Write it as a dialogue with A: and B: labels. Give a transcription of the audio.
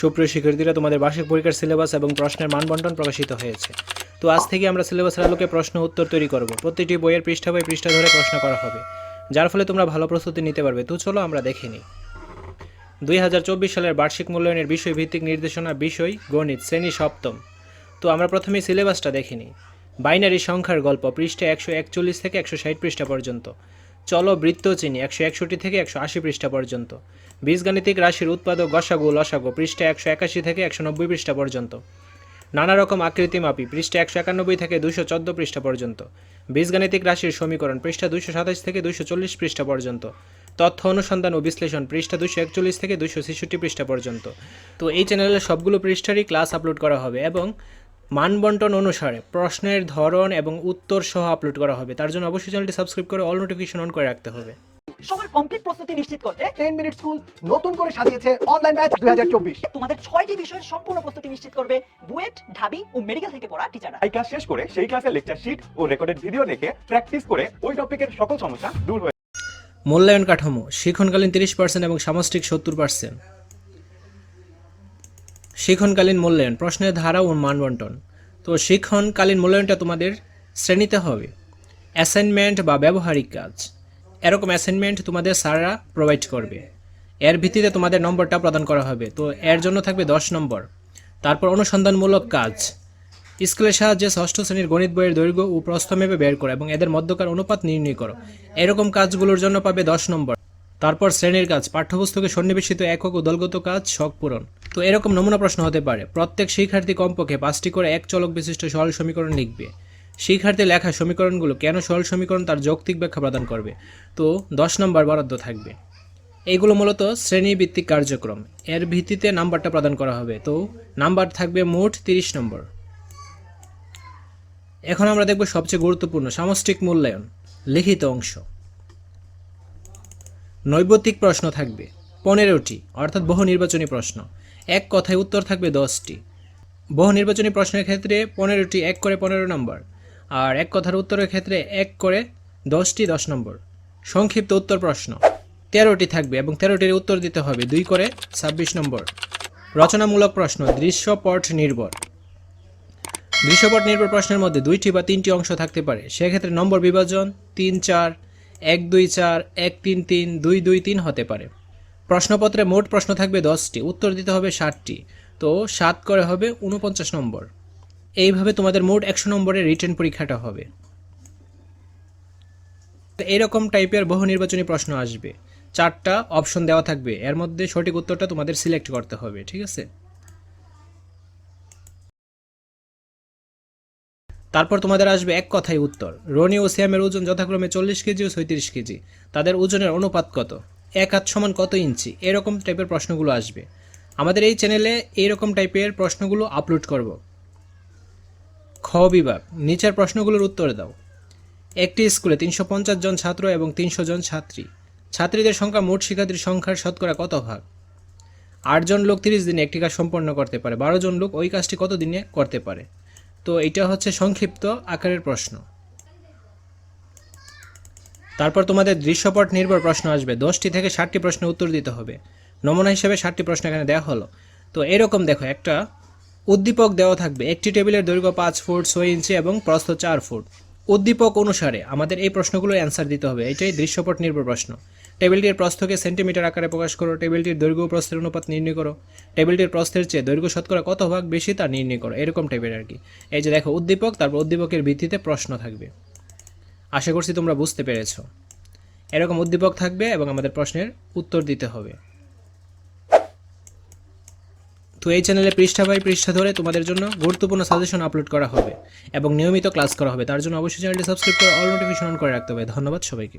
A: সুপ্রিয় শিক্ষার্থীরা, তোমাদের বার্ষিক পরীক্ষার সিলেবাস এবং প্রশ্নের মানবন্টন প্রকাশিত হয়েছে। তো আজ থেকে আমরা সিলেবাসের আলোকে প্রশ্ন উত্তর তৈরি করব। প্রতিটি বইয়ের পৃষ্ঠা বাই পৃষ্ঠা ধরে প্রশ্ন করা হবে। যার ফলে তোমরা ভালো প্রস্তুতি নিতে পারবে। তো চলো আমরা দেখে নিই। দুই হাজার চব্বিশ সালের বার্ষিক মূল্যায়নের বিষয়ভিত্তিক নির্দেশনা বিষয় গণিত, শ্রেণি সপ্তম। তো আমরা প্রথমেই সিলেবাসটা দেখে নিই। বাইনারি সংখ্যার গল্প পৃষ্ঠা একশো একচল্লিশ থেকে একশো ষাট পৃষ্ঠা পর্যন্ত। চলো বৃত্ত চিনি, একশো একষট্টি থেকে একশো আশি পৃষ্ঠা পর্যন্ত। বীজগাণিতিক রাশির উৎপাদক গসাগু, লসাগু, পৃষ্ঠা একশো একাশি থেকে একশো নব্বই পৃষ্ঠা পর্যন্ত। নানা রকম আকৃতি মাপি, পৃষ্ঠা একশো একানব্বই থেকে দুশো চোদ্দ পৃষ্ঠা পর্যন্ত। বীজগাণিতিক রাশির সমীকরণ, পৃষ্ঠা দুশো সাতাশ থেকে দুশো চল্লিশ পৃষ্ঠা পর্যন্ত। তথ্য অনুসন্ধান ও বিশ্লেষণ, পৃষ্ঠা দুশো একচল্লিশ থেকে দুশো ছেষট্টি পৃষ্ঠা পর্যন্ত। তো এই চ্যানেলে সবগুলো পৃষ্ঠারই ক্লাস আপলোড করা হবে এবং মানবন্টন অনুসারে প্রশ্নের ধরন এবং উত্তর সহ আপলোড করা হবে। তার জন্য অবশ্যই চ্যানেলটি সাবস্ক্রাইব করে অল নোটিফিকেশন অন করে রাখতে হবে।
B: সবার কমপ্লিট প্রস্তুতি নিশ্চিত করতে
C: টেন মিনিট স্কুল নতুন করে সাজিয়েছে অনলাইন ব্যাচ দুই হাজার চব্বিশ।
B: তোমাদের ছয়টি বিষয়ের সম্পূর্ণ প্রস্তুতি নিশ্চিত করবে বুয়েট ঢাবি ও মেডিকেল থেকে পড়া টিচাররা
D: এই ক্লাস শেষ করে সেই ক্লাসের লেকচার শিট ও রেকর্ডেড ভিডিও দেখে প্র্যাকটিস করে ওই টপিকের সকল সমস্যা দূর হয়ে
A: মূল্যায়ন কাঠামো শিক্ষণকালীন তিরিশ পার্সেন্ট এবং সামষ্টিক সত্তর পার্সেন্ট শিক্ষণকালীন মূল্যায়ন, প্রশ্নের ধারা ও মানবন্টন। তো শিক্ষণকালীন মূল্যায়নটা তোমাদের শ্রেণীতে হবে। অ্যাসাইনমেন্ট বা ব্যবহারিক কাজ। এরকম অ্যাসাইনমেন্ট তোমাদের স্যাররা প্রোভাইড করবে। এর ভিত্তিতে তোমাদের নম্বরটা প্রদান করা হবে। তো এর জন্য থাকবে দশ নম্বর। তারপর অনুসন্ধানমূলক কাজ। স্কেলের সাহায্যে ষষ্ঠ শ্রেণির গণিত বইয়ের দৈর্ঘ্য ও প্রস্থ মেপে বের করো এবং এদের মধ্যকার অনুপাত নির্ণয় করো। এরকম কাজগুলোর জন্য পাবে দশ নম্বর। তারপর শ্রেণির কাজ, পাঠ্যপুস্তকে সন্নিবেশিত একক ও দলগত কাজ, শখ পূরণ। তো এরকম নমুনা প্রশ্ন হতে পারে। প্রত্যেক শিক্ষার্থী কমপক্ষে পাঁচটি করে এক চলক বিশিষ্ট সরল সমীকরণ লিখবে। শিক্ষার্থী লেখা সমীকরণগুলো কেন সরল সমীকরণ তার যৌক্তিক ব্যাখ্যা প্রদান করবে? তো দশ নম্বর বরাদ্দ থাকবে। এইগুলো মূলত শ্রেণীভিত্তিক কার্যক্রম। এর ভিত্তিতে নাম্বারটা প্রদান করা হবে। তো নাম্বার থাকবে মোট তিরিশ নম্বর। এখন আমরা দেখব সবচেয়ে গুরুত্বপূর্ণ সামষ্টিক মূল্যায়ন, লিখিত অংশ। নৈবতিক প্রশ্ন থাকবে। পনেরোটি, অর্থাৎ বহু নির্বাচনী প্রশ্ন। এক কথায় উত্তর থাকবে দশটি। বহু নির্বাচনী প্রশ্নের ক্ষেত্রে পনেরোটি এক করে পনেরো নম্বর। আর এক কথার উত্তরের ক্ষেত্রে এক করে দশটি দশ নম্বর। সংক্ষিপ্ত উত্তর প্রশ্ন। তেরোটি থাকবে এবং তেরোটির উত্তর দিতে হবে দুই করে ছাব্বিশ নম্বর। রচনামূলক প্রশ্ন, দৃশ্যপট নির্ভর। দৃশ্যপট নির্ভর প্রশ্নের মধ্যে দুইটি বা তিনটি অংশ থাকতে পারে। সেক্ষেত্রে নম্বর বিভাজন তিন চার এক দুই চার, এক তিন তিন, দুই দুই তিন হতে পারে। প্রশ্নপত্রে মোট প্রশ্ন থাকবে দশটি, উত্তর দিতে হবে ষাটটি। তো সাত করে হবে উনপঞ্চাশ নম্বর। এইভাবে তোমাদের মোট একশো নম্বরের রিটার্ন পরীক্ষাটা হবে। এরকম টাইপের বহু নির্বাচনী প্রশ্ন আসবে। চারটা অপশন দেওয়া থাকবে। এর মধ্যে সঠিক উত্তরটা তোমাদের সিলেক্ট করতে হবে, ঠিক আছে? তারপর তোমাদের আসবে এক কথায় উত্তর। রনি ও শ্যামের ওজন যথাক্রমে চল্লিশ কেজি ও ছয়ত্রিশ কেজি। তাদের ওজনের অনুপাত কত? এক হাত সমান কত ইঞ্চি? এরকম টাইপের প্রশ্নগুলো আসবে। আমাদের এই চ্যানেলে এইরকম টাইপের প্রশ্নগুলো আপলোড করব। খ বিভাগ, নিচের প্রশ্নগুলোর উত্তর দাও। একটি স্কুলে তিনশো পঞ্চাশ জন ছাত্র এবং তিনশো জন ছাত্রী। ছাত্রীদের সংখ্যা মোট শিক্ষার্থীর সংখ্যার শতকরা কত ভাগ? আটজন লোক তিরিশ দিনে একটি কাজ সম্পন্ন করতে পারে। বারো জন লোক ওই কাজটি কত দিনে করতে পারে? তো এটা হচ্ছে সংক্ষিপ্ত আকারের প্রশ্ন। তারপর তোমাদের দৃশ্যপট নির্ভর প্রশ্ন আসবে। দশটি থেকে ষাটটি প্রশ্নের উত্তর দিতে হবে। নমুনা হিসেবে ষাটটি প্রশ্ন এখানে দেওয়া হলো। তো এরকম দেখো, একটা উদ্দীপক দেওয়া থাকবে। একটি টেবিলের দৈর্ঘ্য পাঁচ ফুট, ছয় ইঞ্চি এবং প্রস্থ চার ফুট। উদ্দীপক অনুসারে আমাদের এই প্রশ্নগুলো অ্যান্সার দিতে হবে। এটাই দৃশ্যপট নির্ভর প্রশ্ন। টেবিলটির প্রস্থকে সেন্টিমিটার আকারে প্রকাশ করো, টেবিলটির দৈর্ঘ্য প্রস্থের অনুপাত নির্ণয় করো, টেবিলটির প্রস্থের চেয়ে দৈর্ঘ্য শতকরা কত ভাগ বেশি তা নির্ণয় করো, এরকম টাইপের আর কি। এই যে দেখো, উদ্দীপক, তারপর উদ্দীপকের ভিত্তিতে প্রশ্ন থাকবে। আশা করছি তোমরা বুঝতে পেরেছ। এরকম উদ্দীপক থাকবে এবং আমাদের প্রশ্নের উত্তর দিতে হবে। তো এই চ্যানেলে পৃষ্ঠা বাই পৃষ্ঠা ধরে তোমাদের জন্য গুরুত্বপূর্ণ সাজেশন আপলোড করা হবে এবং নিয়মিত ক্লাস করা হবে। তার জন্য অবশ্যই চ্যানেলটি সাবস্ক্রাইব করে অল নোটিফিকেশন অন করে রাখতে হবে। ধন্যবাদ সবাইকে।